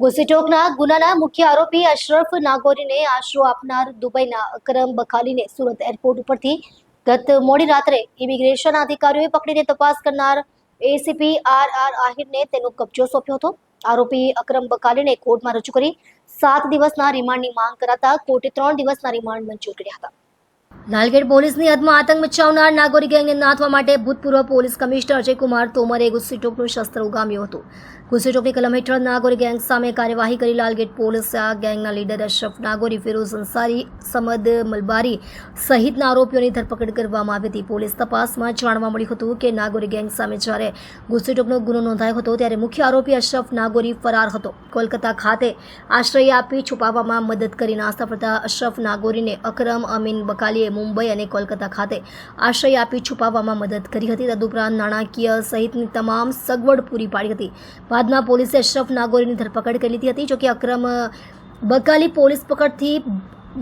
ગુસીટોકના ગુનાના મુખ્ય આરોપી અશરફ નાગોરીને આશરો આપનાર દુબઈના અકરમ બખાલીને સુરત એરપોર્ટ ઉપરથી ગત મોડી રાત્રે ઇમિગ્રેશન અધિકારીઓએ પકડીને તપાસ કરનાર એસીપી આર આર આહિરને તેનો કબજો સોંપ્યો હતો. આરોપી અકરમ બખાલીને કોર્ટમાં રજૂ કરી સાત દિવસના રિમાન્ડની માંગ કરાતા કોર્ટે ત્રણ દિવસના રિમાન્ડ મંજૂર કર્યા હતા. લાલગેટ પોલીસની હદમાં આતંક મચાવનાર નાગોરી ગેંગને નાથવા માટે ભૂતપૂર્વ પોલીસ કમિશનર અજયકુમાર તોમરે ગુસ્સીટોકનું શસ્ત્ર ઉગામ્યું હતું. ગુસ્સીટોકની કલમ હેઠળ નાગોરી ગેંગ સામે કાર્યવાહી કરી લાલગેટ પોલીસે, આ ગેંગના લીડર અશરફ નાગોરી, ફિરોઝ અંસારી, સમદ મલબારી સહિતના આરોપીઓની ધરપકડ કરવામાં આવી હતી. પોલીસ તપાસમાં જાણવા મળ્યું હતું કે નાગોરી ગેંગ સામે જ્યારે ગુસ્સીટોકનો ગુનો નોંધાયો હતો, ત્યારે મુખ્ય આરોપી અશરફ નાગોરી ફરાર હતો. કોલકાતા ખાતે આશ્રય આપી છુપાવવામાં મદદ કરી નાસ્તા પડતા અશરફ નાગોરીને અકરમ અમીન બકાલીએ મુંબઈ અને કોલકાતા ખાતે આશ્રય આપી છુપાવવામાં મદદ કરી હતી. તદુપરાંત નાણાકીય સહિતની તમામ સગવડ પૂરી પાડી હતી. બાદમાં પોલીસે અશરફ નાગોરીની ધરપકડ કરી લીધી હતી, જોકે અક્રમ બકાલી પોલીસ પકડથી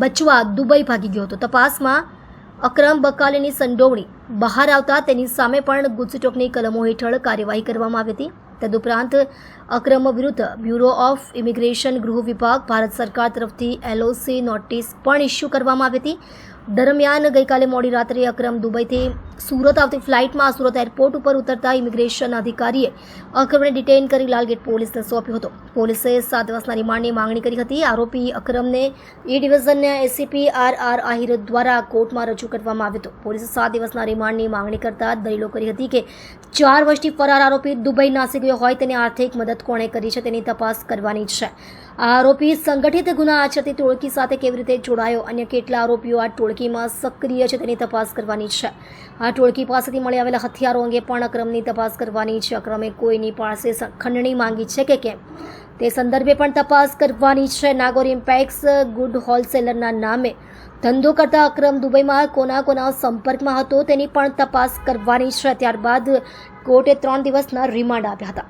બચવા દુબઈ ભાગી ગયો હતો. તપાસમાં અક્રમ બકાલીની સંડોવણી બહાર આવતા તેની સામે પણ ગુજટોકની કલમો હેઠળ કાર્યવાહી કરવામાં આવી હતી. તદુપરાંત અક્રમ વિરુદ્ધ બ્યુરો ઓફ ઇમિગ્રેશન ગૃહ વિભાગ ભારત સરકાર તરફથી એલઓસી નોટિસ પણ ઇસ્યુ કરવામાં આવી હતી. દરમિયાન ગઈકાલે મોડી રાત્રે અક્રમ દુબઈથી સુરત આવતી ફ્લાઇટમાં સુરત એરપોર્ટ ઉપર ઉતરતા ઇમિગ્રેશન અધિકારીએ અક્રમને ડિટેઇન કરી લાલગેટ પોલીસને સોંપ્યો હતો. પોલીસે સાત દિવસના રિમાન્ડની માંગણી કરી હતી. આરોપી અક્રમને એ ડિવિઝનના એસીપી આર આર આહિર દ્વારા કોર્ટમાં રજૂ કરવામાં આવ્યો હતો. પોલીસે સાત દિવસના રિમાન્ડની માંગણી કરતા દલીલો કરી હતી કે ચાર વર્ષથી ફરાર આરોપી દુબઈ નાસી ગયો હોય તેને આર્થિક મદદ કોણે કરી છે તેની તપાસ કરવાની છે. આ આરોપી સંગઠિત ગુના આચરતી ટોળકી સાથે કેવી રીતે જોડાયો અન્ય કેટલા આરોપીઓ આ ટોળકીમાં સક્રિય છે તેની તપાસ કરવાની છે. આ ટોળકી પાસેથી મળી આવેલા હથિયારો અંગે પણ અક્રમની તપાસ કરવાની છે. અક્રમે કોઈની પાસે ખંડણી માંગી છે કે કેમ? તે સંદર્ભે પણ તપાસ કરવાની છે. નાગોર ઇમ્પેક્સ ગુડ હોલસેલરના નામે ધંધો કરતા અક્રમ દુબઈમાં કોના કોના સંપર્કમાં હતો. તેની પણ તપાસ કરવાની છે. ત્યારબાદ કોર્ટે ત્રણ દિવસના રિમાન્ડ આપ્યા હતા.